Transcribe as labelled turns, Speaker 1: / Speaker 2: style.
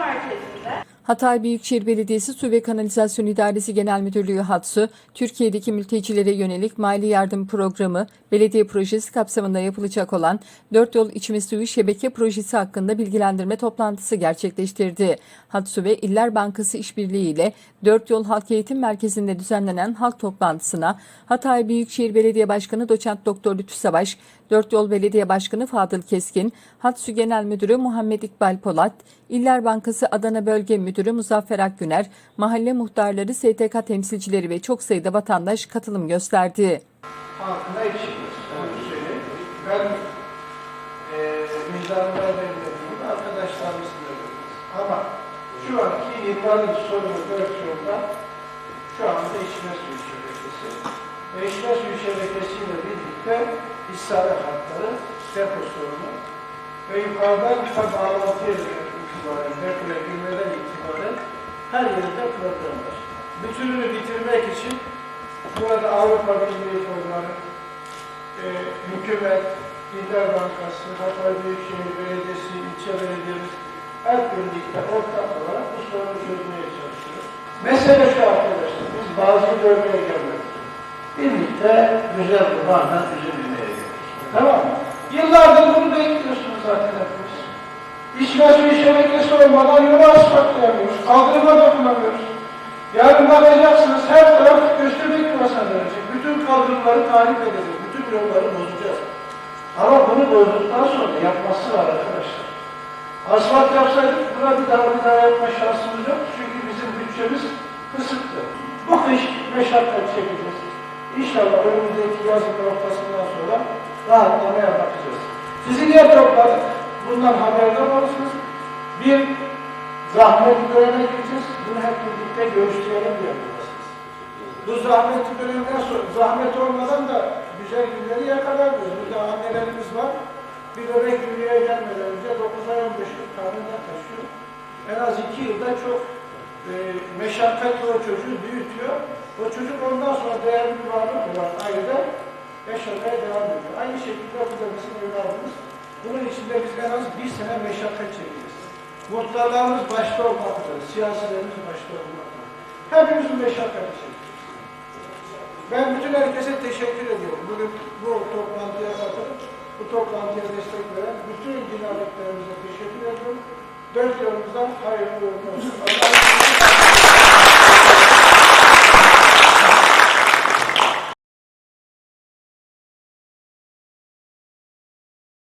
Speaker 1: merkezinde Hatay Büyükşehir Belediyesi Su ve Kanalizasyon İdaresi Genel Müdürlüğü HATSU, Türkiye'deki mültecilere yönelik mali yardım programı, belediye projesi kapsamında yapılacak olan Dört Yol İçme Suyu Şebeke Projesi hakkında bilgilendirme toplantısı gerçekleştirdi. HATSU ve İller Bankası İşbirliği ile Dört Yol Halk Eğitim Merkezi'nde düzenlenen halk toplantısına Hatay Büyükşehir Belediye Başkanı Doçent Doktor Lütfü Savaş, Dört Yol Belediye Başkanı Fadıl Keskin, HATSU Genel Müdürü Muhammed İkbal Polat, İller Bankası Adana Bölge Müdürü Muzaffer Akgüner, mahalle muhtarları, STK temsilcileri ve çok sayıda vatandaş katılım gösterdi.
Speaker 2: Onu söyleyeyim. Ben e, diyoruz. Ama şu anki yılların sorunu dört yolda şu anda içme suyu şebekesi. Ve içme suyu şebekesiyle birlikte hissare hatları, depo sorunu ve yukarıdan bağlantıya itibaren, depoya girmeden itibaren her yerinde problem var. Bütününü bitirmek için Burada Avrupa Birliği fonları, e, hükümet, İller Bankası, Hatay Büyükşehir Belediyesi, ilçe belediyemiz hep birlikte ortak olarak bu sorunu çözmeye çalışıyoruz. Mesele şu arkadaşlar, biz bazı görmeye gelmedik. Birlikte güzel bir bardak üzülmeye geldik. Tamam mı? Yıllardır bunu bekliyorsunuz zaten. İçme suyu şebekesi olmadan yolu asfaltlayamıyoruz, kaldırıma dokunamıyoruz. Yarın bakacaksınız her taraf göstermek yuvasına dönecek. Bütün kaldırımları tahrip edeceğiz. Bütün yolları bozacağız. Ama bunu bozduktan sonra yapması var arkadaşlar. Asfalt yapsaydık buna bir daha bir daha yapma şansımız yok. Çünkü bizim bütçemiz kısıtlı. Bu kış meşakkat çekeceğiz. İnşallah önümüzdeki yazın ortasından sonra rahatlamaya bakacağız. Sizi niye topladık? Bundan haberdar olursunuz. Bir, zahmetli döneme gireceğiz. Bunu hep birlikte görüştürelim diye. Bu zahmetli dönemden sonra, zahmet olmadan da güzel günleri yakalamıyoruz. Burada annelerimiz var. Bir bebek dünyaya gelmeden önce 9 ay 15 gün karnında taşıyor. En az 2 yılda çok e, meşakkatli o çocuğu büyütüyor. O çocuk ondan sonra değerli bir varlık olan ailede yaşamaya devam ediyor. Aynı şekilde bu da bizim evladımız. Bunun içinde biz en az bir sene meşakkat çekeceğiz. Muhtarlarımız başta olmak üzere, siyasilerimiz başta olmak üzere. Hepimizin meşakkatı çekiyoruz. Ben bütün herkese teşekkür ediyorum. Bugün bu toplantıya katılıp, bu toplantıya destek veren bütün dinamiklerimize teşekkür ediyorum. Dört yolumuzdan hayırlı uğurlu olsun.